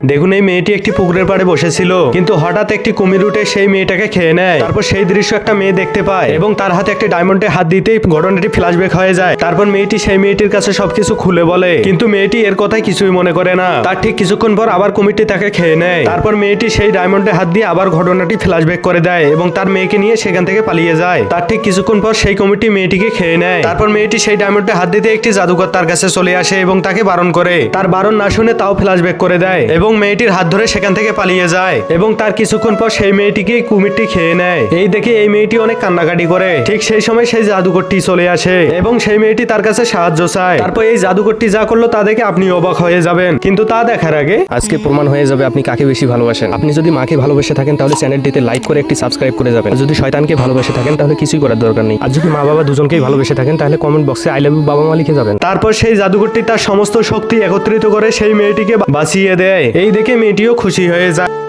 দেখুন, এই মেয়েটি একটি পুকুরের পাড়ে বসেছিল, কিন্তু হঠাৎ একটি কুমির উঠে সেই মেয়েটাকে খেয়ে নেয়। তারপর সেই দৃশ্য একটা মেয়ে দেখতে পায় এবং তার হাতে একটি ডায়মন্ডে হাত দিতেই ঘটনাটি ফ্ল্যাশব্যাক হয়ে যায়। তারপর মেয়েটি সেই মেয়েটির কাছে সবকিছু খুলে বলে, কিন্তু মেয়েটি এর কথাই কিছুই মনে করে না। তার ঠিক কিছুক্ষণ পর আবার কুমিরটি তাকে খেয়ে নেয়। তারপর মেয়েটি সেই ডায়মন্ডে হাত দিয়ে আবার ঘটনাটি ফ্ল্যাশব্যাক করে দেয় এবং তার মেয়েকে নিয়ে সেখান থেকে পালিয়ে যায়। তার ঠিক কিছুক্ষণ পর সেই কুমিরটি মেয়েটিকে খেয়ে নেয়। তারপর মেয়েটি সেই ডায়মন্ডে হাত দিতে একটি জাদুকর তার কাছে চলে আসে এবং তাকে বারণ করে। তার বারণ না শুনে তাও ফ্ল্যাশব্যাক করে দেয় এবং মেয়েটির হাত ধরে সেখান থেকে পালিয়ে যায় এবং তার কিছুক্ষণ পর সেই মেয়েটিকে কুমিরটি খেয়ে নেয়। এই দেখে এই মেয়েটি অনেক কান্নাকাটি করে। ঠিক সেই সময় সেই জাদুকরটি চলে আসে এবং সেই মেয়েটি তার কাছে সাহায্য চায়। তারপর এই জাদুকরটি যা করল তা দেখে আপনি অবাক হয়ে যাবেন। কিন্তু তা দেখার আগে আজকে প্রমাণ হয়ে যাবে আপনি কাকে বেশি ভালোবাসেন। আপনি যদি মাকে ভালোবেসে থাকেন তাহলে চ্যানেলটিতে লাইক করে একটি সাবস্ক্রাইব করে যাবেন। যদি শয়তানকে ভালোবেসে থাকেন তাহলে কিছুই করার দরকার নেই। আর যদি মা বাবা দুজনকেই ভালোবেসে থাকেন তাহলে কমেন্ট বক্সে আই লাভ ইউ বাবা মা লিখে যাবেন। তারপর সেই জাদুকরটি তার সমস্ত শক্তি একত্রিত করে সেই মেয়েটিকে বাঁচিয়ে দেয় এই দেখে মেয়েটিও খুশি হয়ে যায়।